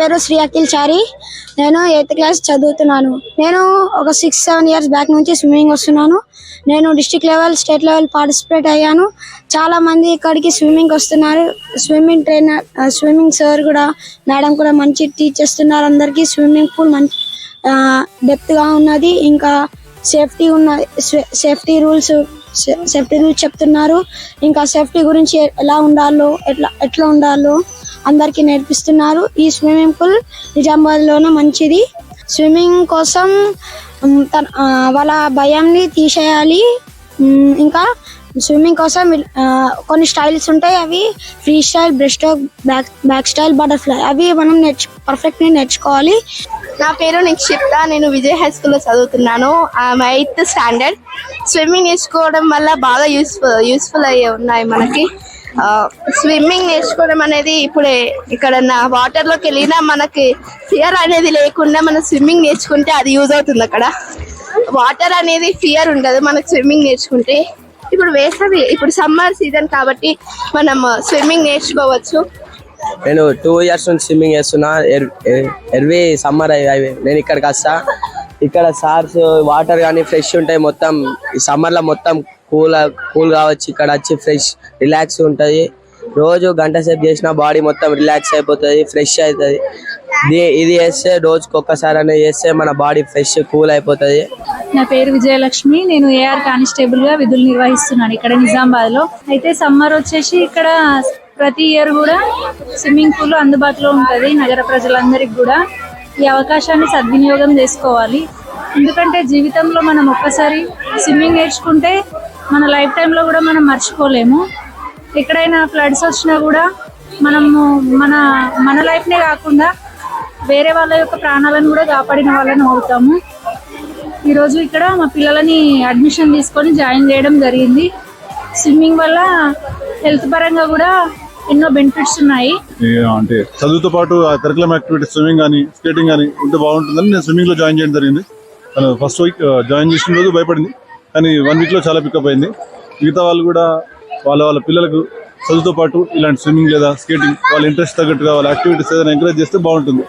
పేరు శ్రీ అఖిల్ చారి. నేను eighth class చదువుతున్నాను. నేను ఒక సిక్స్ సెవెన్ ఇయర్స్ బ్యాక్ నుంచి స్విమ్మింగ్ వస్తున్నాను. నేను district level state level participate అయ్యాను. చాలా మంది ఇక్కడికి స్విమ్మింగ్ వస్తున్నారు. స్విమ్మింగ్ ట్రైనర్ స్విమ్మింగ్ సార్ కూడా మేడం కూడా మంచి టీచ్ చేస్తున్నారు. అందరికీ స్విమ్మింగ్ పూల్ మంచి డెప్త్గా ఉన్నది. ఇంకా సేఫ్టీ ఉన్న సేఫ్టీ రూల్స్ సేఫ్టీ రూల్స్ చెప్తున్నారు. ఇంకా సేఫ్టీ గురించి ఎలా ఉండాలో ఎట్లా ఎట్లా ఉండాలో అందరికీ నేర్పిస్తున్నారు. ఈ స్విమ్మింగ్ పూల్ నిజామాబాద్లోనే మంచిది. స్విమ్మింగ్ కోసం తన వాళ్ళ భయాన్ని తీసేయాలి. ఇంకా స్విమ్మింగ్ కోసం కొన్ని స్టైల్స్ ఉంటాయి. అవి free style breast stroke back back style butterfly అవి మనం నేర్చు పర్ఫెక్ట్గా నేర్చుకోవాలి. నా పేరు నిక్షిప్త నేను విజయ్ హై స్కూల్లో చదువుతున్నాను. Eighth standard. స్విమ్మింగ్ నేర్చుకోవడం వల్ల బాగా యూస్ఫుల్ యూస్ఫుల్ అయ్యే ఉన్నాయి మనకి. స్విమ్మింగ్ నేర్చుకోవడం అనేది ఇప్పుడే ఇక్కడ వాటర్లోకి వెళ్ళినా మనకి ఫియర్ అనేది లేకుండా మనం స్విమ్మింగ్ నేర్చుకుంటే అది యూజ్ అవుతుంది అక్కడ. వాటర్ అనేది ఫియర్ ఉండదు మనకు స్విమ్మింగ్ నేర్చుకుంటే. ఇప్పుడు వేసవి ఇప్పుడు సమ్మర్ సీజన్ కాబట్టి మనం స్విమ్మింగ్ నేర్చుకోవచ్చు. నేను టూ ఇయర్స్ నుంచి స్విమ్మింగ్ చేస్తున్నా ఎర్- ఎర్వి సమ్మర్ అయ్యి నేను ఇక్కడికి వస్తా. ఇక్కడ సార్స్ వాటర్ కానీ ఫ్రెష్ ఉంటాయి మొత్తం ఈ సమ్మర్లో మొత్తం కూల్ కూల్ కావచ్చు ఇక్కడ వచ్చి ఫ్రెష్ రిలాక్స్ ఉంటుంది. రోజు గంట సేపు చేసిన బాడీ మొత్తం రిలాక్స్ అయిపోతుంది ఫ్రెష్ అవుతుంది ఇది ఇది చేస్తే రోజుకి ఒక్కసారి అనేది చేస్తే మన బాడీ ఫ్రెష్ కూల్ అయిపోతుంది. నా పేరు విజయలక్ష్మి నేను ఏఆర్ కానిస్టేబుల్గా విధులు నిర్వహిస్తున్నాను ఇక్కడ నిజామాబాద్లో. అయితే సమ్మర్ వచ్చేసి ఇక్కడ ప్రతి ఇయర్ కూడా స్విమ్మింగ్ పూల్ అందుబాటులో ఉంటుంది నగర ప్రజలందరికీ కూడా. ఈ అవకాశాన్ని సద్వినియోగం చేసుకోవాలి. ఎందుకంటే జీవితంలో మనం ఒక్కసారి స్విమ్మింగ్ నేర్చుకుంటే మన లైఫ్ టైంలో కూడా మనం మర్చిపోలేము. ఎక్కడైనా ఫ్లడ్స్ వచ్చినా కూడా మనము మన మన లైఫ్నే కాకుండా వేరే వాళ్ళ యొక్క ప్రాణాలను కూడా కాపాడిన వాళ్ళని అవుతాము. ఈరోజు ఇక్కడ మా పిల్లలని అడ్మిషన్ తీసుకొని జాయిన్ చేయడం జరిగింది. స్విమ్మింగ్ వల్ల హెల్త్ పరంగా కూడా ఎన్నో బెనిఫిట్స్ ఉన్నాయి. అంటే చదువుతో పాటు కరికులం యాక్టివిటీ స్విమ్మింగ్ కానీ స్కేటింగ్ కానీ ఉంటే బాగుంటుందని నేను స్విమ్మింగ్లో జాయిన్ చేయడం జరిగింది. ఫస్ట్ వీక్ జాయిన్ చేసిన రోజు భయపడింది. కానీ వన్ వీక్లో చాలా పికప్ అయింది. మిగతా వాళ్ళు కూడా వాళ్ళ వాళ్ళ పిల్లలకు చదువుతో పాటు ఇలాంటి స్విమ్మింగ్ లేదా స్కేటింగ్ వాళ్ళ ఇంట్రెస్ట్ తగ్గట్టుగా వాళ్ళ యాక్టివిటీస్ ఏదైనా ఎంకరేజ్ చేస్తే బాగుంటుంది.